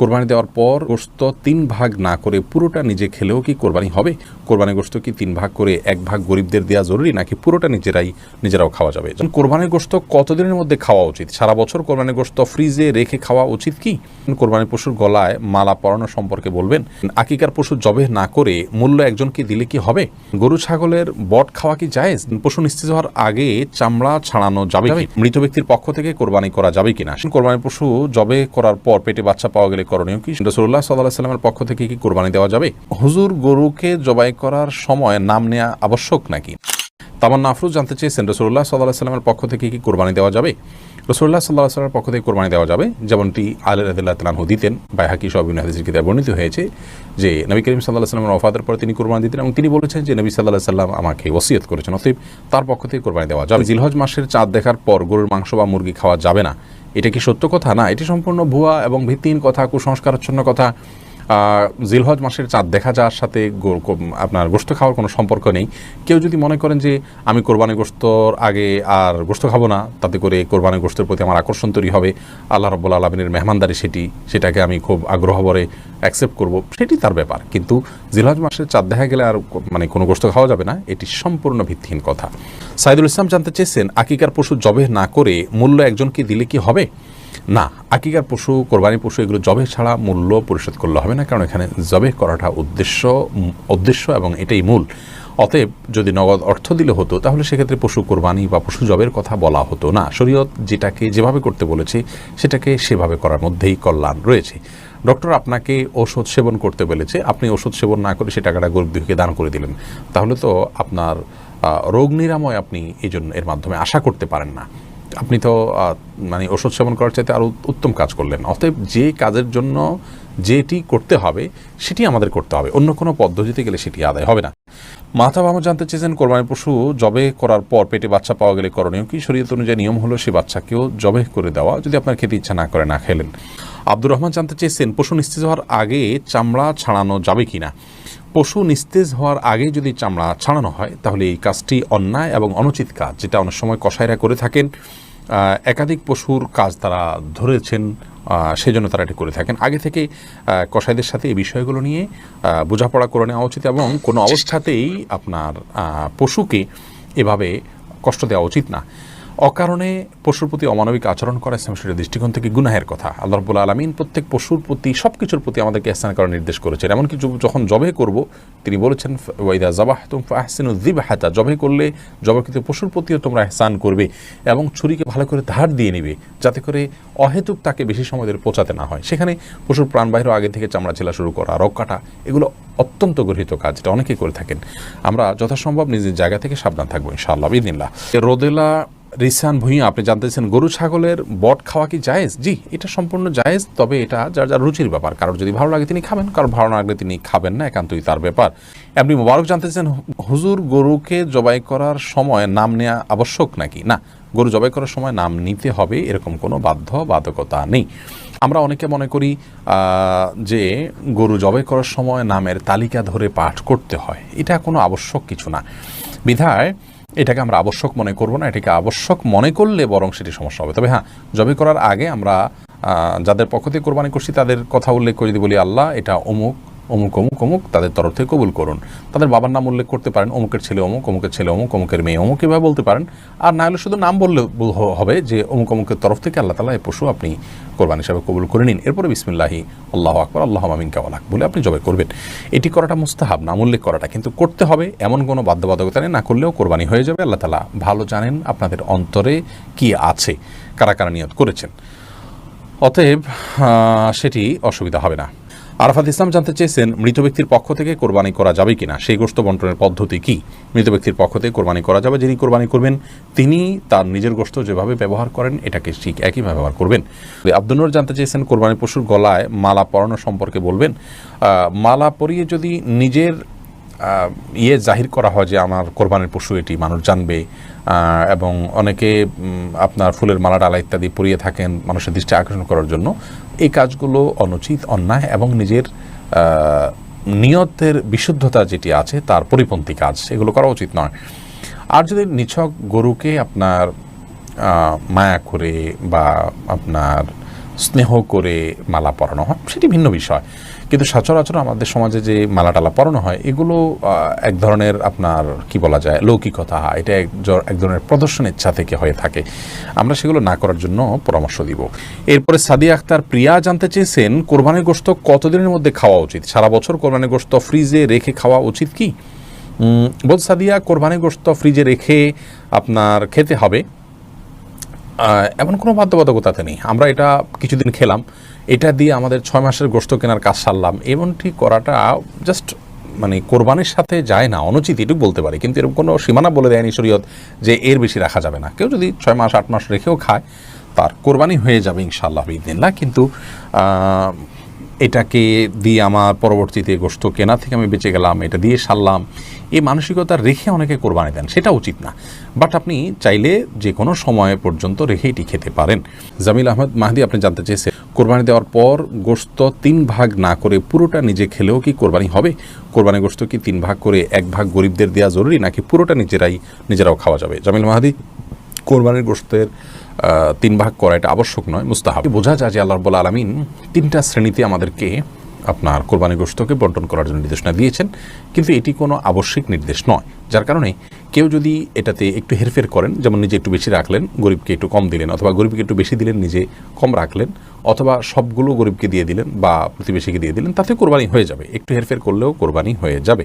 কোরবানি দেওয়ার পর গোস্ত তিন ভাগ না করে পুরোটা নিজে খেলেও কি কোরবানি হবে? কোরবানি গোস্ত কি তিন ভাগ করে এক ভাগ গরিবদের দেওয়া জরুরি, নাকি পুরোটা নিজেরাই, নিজেরাও খাওয়া যাবে? কোরবানির গোস্ত কতদিনের মধ্যে খাওয়া উচিত? সারা বছর কোরবানির গোস্ত ফ্রিজে রেখে খাওয়া উচিত কি? কোরবানির পশুর গলায় মালা পরানো সম্পর্কে বলবেন। আকিকার পশু জবে না করে মূল্য একজনকে দিলে কি হবে? গরু, ছাগলের বট খাওয়া কি জায়েজ? পশু নিশ্চিত হওয়ার আগে চামড়া ছাড়ানো যাবে মৃত ব্যক্তির পক্ষ থেকে কোরবানি করা যাবে কিনা? কোরবানির পশু জবে করার পর পেটে বাচ্চা পাওয়া গেলে করণীয় কি? রসুল্লাহ সাল্লাহ সাল্লামের পক্ষ থেকে কি কোরবানি দেওয়া যাবে? হুজুর গরুকে জবাই করার সময় নাম নেওয়া আবশ্যক নাকি? তামান্না আফরুজ জানতে চেয়েছেন রসুল্লাহ সাল্লাহ সাল্লামের পক্ষ থেকে কি কোরবানি দেওয়া যাবে? রসুল্লাহ সাল্লাহ সাল্লামের পক্ষ থেকে কোরবানি দেওয়া যাবে। যেমনটি আল রাদিল্লাহ তালাহু দিতেন, বাইহাকি সব হাদিসের কিতাবে বর্ণিত হয়েছে যে নবী করিম সাল্লাহ সাল্লামের ওফাদের পরে তিনি কোরবানি দিতেন এবং তিনি বলেছেন যে নবী সাল্লাহ সাল্লাম আমাকে ওসিয়ত করেছেন, অতএব তার পক্ষ থেকে কোরবানি দেওয়া যাবে। জিলহজ মাসের চাঁদ দেখার পর গরুর মাংস বা মুরগি খাওয়া যাবে না। এটা কি সত্য কথা? না এটি সম্পূর্ণ ভুয়া এবং ভিত্তিহীন কথা কুসংস্কারচ্ছন্ন কথা। জিলহজ মাসের চাঁদ দেখা যাওয়ার সাথে আপনার গোস্ত খাওয়ার কোনো সম্পর্ক নেই। কেউ যদি মনে করেন যে আমি কোরবানি গোস্তর আগে আর গোস্ত খাব না, তাতে করে কোরবানি গোস্তের প্রতি আমার আকর্ষণ তৈরি হবে। আল্লাহ রব্বুল আলমিনের মেহমানদারি সেটি, সেটাকে আমি খুব আগ্রহ ভরে অ্যাকসেপ্ট করব। সেটি তার ব্যাপার। কিন্তু জিলহজ মাসের চাঁদ দেখা গেলে আর মানে কোনো গোস্ত খাওয়া যাবে না, এটি সম্পূর্ণ ভিত্তিহীন কথা। সাইদুল ইসলাম জানতে চেয়েছেন, আকিকার পশু জবে না করে মূল্য একজনকে দিলে কি হবে? না, আকিকার পশু কোরবানি পশু, এগুলো জবে ছাড়া মূল্য পরিশোধ করলে হবে না, কারণ এখানে জবে করাটা উদ্দেশ্য উদ্দেশ্য এবং এটাই মূল। অতএব যদি নগদ অর্থ দিলে হতো, তাহলে সেক্ষেত্রে পশু কোরবানি বা পশু জবের কথা বলা হতো না। শরীয়ত যেটাকে যেভাবে করতে বলেছে, সেটাকে সেভাবে করার মধ্যেই কল্যাণ রয়েছে। ডক্টর আপনাকে ওষুধ সেবন করতে বলেছে, আপনি ওষুধ সেবন না করে সে টাকাটা গরিব দুঃখীকে দান করে দিলেন। তাহলে তো আপনার রোগ নিরাময় আপনি এই জন্য এর মাধ্যমে আশা করতে পারেন না। আপনি তো মানে ওষুধ সেবন করার চাইতে আরও উত্তম কাজ করলেন। অতএব যে কাজের জন্য যেটি করতে হবে, সেটি আমাদের করতে হবে। অন্য কোনো পদ্ধতিতে গেলে সেটি আদায় হবে না। মাথা বামা জানতে চেয়েছেন, কোরবানি পশু জবে করার পর পেটে বাচ্চা পাওয়া গেলে করণীয় কি? শরীয়ত অনুযায়ী নিয়ম হলো সে বাচ্চাকেও জবে করে দেওয়া, যদি আপনার খেতে ইচ্ছা না করে, না খেলেন। আব্দুর রহমান জানতে চেয়েছেন, পশু নিস্তেজ হওয়ার আগে চামড়া ছাড়ানো যাবে কিনা? পশু নিস্তেজ হওয়ার আগে যদি চামড়া ছাড়ানো হয়, তাহলে এই কাজটি অন্যায় এবং অনুচিত কাজ, যেটা অনেক সময় কসাইরা করে থাকেন। একাধিক পশুর কাজ তারা ধরেছেন সেই জন্য তারা এটি করে থাকেন। আগে থেকে কসাইদের সাথে এই বিষয়গুলো নিয়ে বোঝাপড়া করে নেওয়া উচিত এবং কোনো অবস্থাতেই আপনার পশুকে এভাবে কষ্ট দেওয়া উচিত না। অকারণে পশুর প্রতি অমানবিক আচরণ করা ইসলাম শরীরের দৃষ্টিকোণ থেকে গুনাহের কথা। আল্লাহ রব্বুল আলমিন প্রত্যেক পশুর প্রতি সব কিছুর প্রতি আমাদেরকে স্থান করার নির্দেশ করেছেন। এমনকি যখন জবে করব, তিনি বলেছেন, ওয়াইদা জবাহ তুম ফাহসিনু দিব হাতা জবে করলে জবাকৃত পশুর প্রতিও তোমরা এহসান করবে এবং ছুরিকে ভালো করে ধার দিয়ে নিবে, যাতে করে অহেতুক তাকে বেশি সময় ধরে পচাতে না হয়। সেখানে পশুর প্রাণবাহির আগে থেকে চামড়া ছেলা শুরু করা রক কাটা, এগুলো অত্যন্ত গৃহীত কাজ, এটা অনেকেই করে থাকেন। আমরা যথাসম্ভব নিজের জায়গা থেকে সাবধান থাকব, ইনশাআল্লাহ বিদিল্লাহ রোদেলা রিসান ভুঁইয়া, আপনি জানতেছেন গরু ছাগলের বট খাওয়া কি জায়েজ? জি, এটা সম্পূর্ণ জায়েজ, তবে এটা যার যার রুচির ব্যাপার। কারোর যদি ভালো লাগে তিনি খাবেন, কারোর ভালো না লাগলে তিনি খাবেন না, একান্তই তার ব্যাপার। আপনি মোবারক জানতেছেন, হুজুর গরুকে জবাই করার সময় নাম নেওয়া আবশ্যক নাকি? না, গরু জবাই করার সময় নাম নিতে হবে, এরকম কোনো বাধ্য বাধকতা নেই। আমরা অনেকে মনে করি যে গরু জবাই করার সময় নামের তালিকা ধরে পাঠ করতে হয়। এটা কোনো আবশ্যক কিছু না। বিধায় এটাকে আমরা আবশ্যক মনে করব না, এটাকে আবশ্যক মনে করলে বরং সেটি সমস্যা হবে। তবে হ্যাঁ জবে করার আগে আমরা যাদের পক্ষ থেকে কোরবানি করছি তাদের কথা উল্লেখ করে যদি বলি, আল্লাহ এটা অমুক অমুক অমুক অমুক, তাদের তরফ থেকে কবুল করুন। তাদের বাবার নাম উল্লেখ করতে পারেন, অমুকের ছেলে অমুক, অমুকের ছেলে অমুক, অমুকের মেয়ে অমুক, এভাবে বলতে পারেন। আর না হলে শুধু নাম বললে হবে যে অমুক, অমুকের তরফ থেকে আল্লাহ তালা এই পশু আপনি কোরবানি হিসাবে কবুল করে নিন। এরপরে বিসমিল্লাহি, আল্লাহ আকবর, আল্লাহ মামিন কাওয়ালাক বলে আপনি জবাই করবেন। এটি করাটা মুস্তাহাব, নাম উল্লেখ করাটা। কিন্তু করতে হবে, এমন কোনো বাধ্যবাধকতা নেই, না করলেও কোরবানি হয়ে যাবে। আল্লাহ তালা ভালো জানেন আপনাদের অন্তরে কি আছে, কারা কারা নিয়ত করেছেন। অতএব সেটি অসুবিধা হবে না। আরাফাত ইসলাম জানতে চেয়েছেন, মৃত ব্যক্তির পক্ষ থেকে কোরবানি করা যাবে কিনা? সেই গোষ্ঠ বন্টনের পদ্ধতি কি? মৃত ব্যক্তির পক্ষ থেকে কোরবানি করা যাবে, যিনি কোরবানি করবেন, তিনি তার নিজের গোষ্ঠ যেভাবে ব্যবহার করেন, এটাকে ঠিক একই ব্যবহার করবেন। আব্দুল জানতে চেয়েছেন, কোরবানি পশুর গলায় মালা পরানো সম্পর্কে বলবেন। মালা পরিয়ে যদি নিজের ইয়ে জাহির করা হয় যে আমার কোরবানির পশু এটি, মানুষ জানবে। এবং অনেকে আপনার ফুলের মালা, ডালা ইত্যাদি পরিয়ে থাকেন মানুষের দৃষ্টি আকর্ষণ করার জন্য। এই কাজগুলো অনুচিত, অন্যায় এবং নিজের নিয়তের বিশুদ্ধতা যেটি আছে তার পরিপন্থী কাজ। এগুলো করা উচিত নয়। আর যদি নিছক গরুকে আপনার মায়া করে বা আপনার স্নেহ করে মালা পরানো হয়, সেটি ভিন্ন বিষয়। কিন্তু সচরাচর আমাদের সমাজে যে মালা টালা পরানো হয়, এগুলো এক ধরনের আপনার কি বলা যায়, লৌকিকতা, এটা এক এক ধরনের প্রদর্শন ইচ্ছা থেকে হয়ে থাকে। আমরা সেগুলো না করার জন্য পরামর্শ দিব। এরপরে সাদিয়া আক্তার প্রিয়া জানতে চেয়েছেন, কোরবানির গোশত কতদিনের মধ্যে খাওয়া উচিত? সারা বছর কোরবানির গোস্ত ফ্রিজে রেখে খাওয়া উচিত কি? বোধ সাদিয়া, কোরবানির গোশত ফ্রিজে রেখে আপনার খেতে হবে। এমন কোনো বাধ্যবাধকতাতে নেই। আমরা এটা কিছুদিন খেলাম। এটা দিয়ে আমাদের ছয় মাসের গোস্ত কেনার কাজ সারলাম। এমনটি করাটা জাস্ট মানে কোরবানির সাথে যায় না, অনুচিত এটুকু বলতে পারি। কিন্তু এরকম কোনো সীমানা বলে দেয়নি শরীয়ত যে এর বেশি রাখা যাবে না। কেউ যদি ছয় মাস, আট মাস রেখেও খায়, তার কোরবানি হয়ে যাবে ইনশাআল্লাহ ইদিনলা কিন্তু এটাকে দিয়ে আমার পরবর্তীতে গোস্ত কেনা থেকে আমি বেঁচে গেলাম, এটা দিয়ে সারলাম। এই মানসিকতা রেখে অনেকে কোরবানি দেন, সেটা উচিত না। বাট আপনি চাইলে যে কোনো সময় পর্যন্ত রেখে এটি খেতে পারেন। জামিল আহমদ মাহদি, আপনি জানতে চেয়েছেন, কোরবানি দেওয়ার পর গোস্ত তিন ভাগ না করে পুরোটা নিজে খেলেও কি কোরবানি হবে? কোরবানি গোস্ত কি তিন ভাগ করে এক ভাগ গরিবদের দেওয়া জরুরি, নাকি পুরোটা নিজেরাই, নিজেরাও খাওয়া যাবে? জামিল মাহাদি, কোরবানির গোস্তের তিন ভাগ করা এটা আবশ্যক নয়, মুস্তাহাব। বোঝা যায় যে আল্লাহ রব্বুল আলমিন তিনটা শ্রেণীতে আমাদেরকে আপনার কোরবানি গোস্তকে বন্টন করার জন্য নির্দেশনা দিয়েছেন, কিন্তু এটি কোনো আবশ্যিক নির্দেশ নয়। যার কারণে কেউ যদি এটাতে একটু হেরফের করেন, যেমন নিজে একটু বেশি রাখলেন, গরিবকে একটু কম দিলেন, অথবা গরিবকে একটু বেশি দিলেন, নিজে কম রাখলেন, অথবা সবগুলো গরিবকে দিয়ে দিলেন বা প্রতিবেশীকে দিয়ে দিলেন, তাতে কোরবানি হয়ে যাবে। একটু হেরফের করলেও কোরবানি হয়ে যাবে।